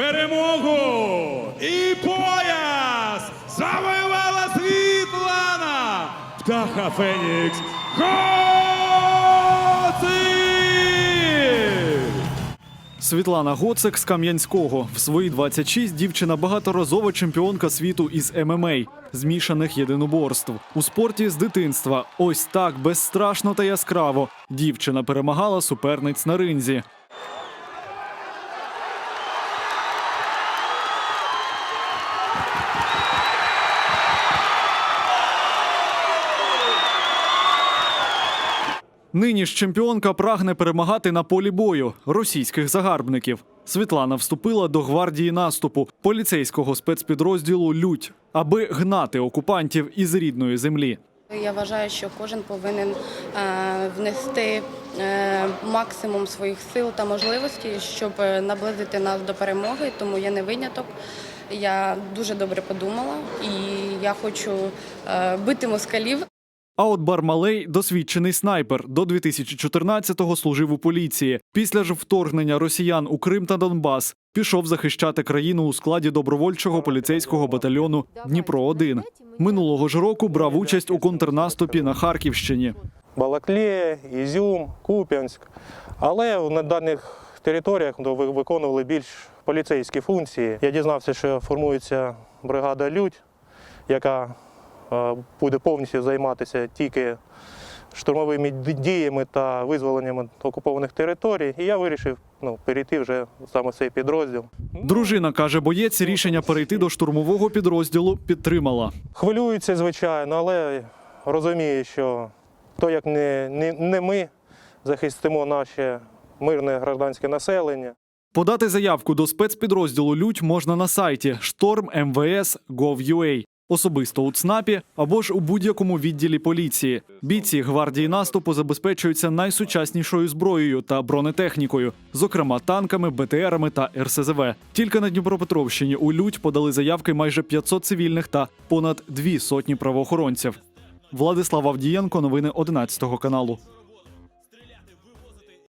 перемогу і пояс завоювала Світлана Птаха Фенікс! Світлана Гоцик з Кам'янського. В свої 26 дівчина багаторазова чемпіонка світу із ММА, змішаних єдиноборств. У спорті з дитинства. Ось так безстрашно та яскраво. Дівчина перемагала суперниць на ринзі. Нині ж чемпіонка прагне перемагати на полі бою російських загарбників. Світлана вступила до гвардії наступу поліцейського спецпідрозділу Лють, аби гнати окупантів із рідної землі. Я вважаю, що кожен повинен е, внести е, максимум своїх сил та можливостей, щоб е, наблизити нас до перемоги. Тому я не виняток. Я дуже добре подумала і я хочу бити москалів. А от Бармалей досвідчений снайпер. До 2014-го служив у поліції. Після ж вторгнення росіян у Крим та Донбас пішов захищати країну у складі добровольчого поліцейського батальйону Дніпро 1 Минулого ж року брав участь у контрнаступі на Харківщині. Балаклія, Ізюм, Куп'янськ. Але на даних територіях ну, ви- виконували більш поліцейські функції. Я дізнався, що формується бригада Людь, яка буде повністю займатися тільки штурмовими діями та визволенням окупованих територій. І я вирішив ну, перейти вже саме в цей підрозділ. Дружина каже, боєць рішення перейти до штурмового підрозділу підтримала. Хвилюється, звичайно, але розуміє, що то як не, не, не ми захистимо наше мирне гражданське населення. Подати заявку до спецпідрозділу Лють можна на сайті storm.mvs.gov.ua, особисто у ЦНАПі або ж у будь-якому відділі поліції. Бійці гвардії наступу забезпечуються найсучаснішою зброєю та бронетехнікою, зокрема танками, БТРами та РСЗВ. Тільки на Дніпропетровщині у Лють подали заявки майже 500 цивільних та понад дві сотні правоохоронців. Владислав Авдієнко, новини 11 каналу.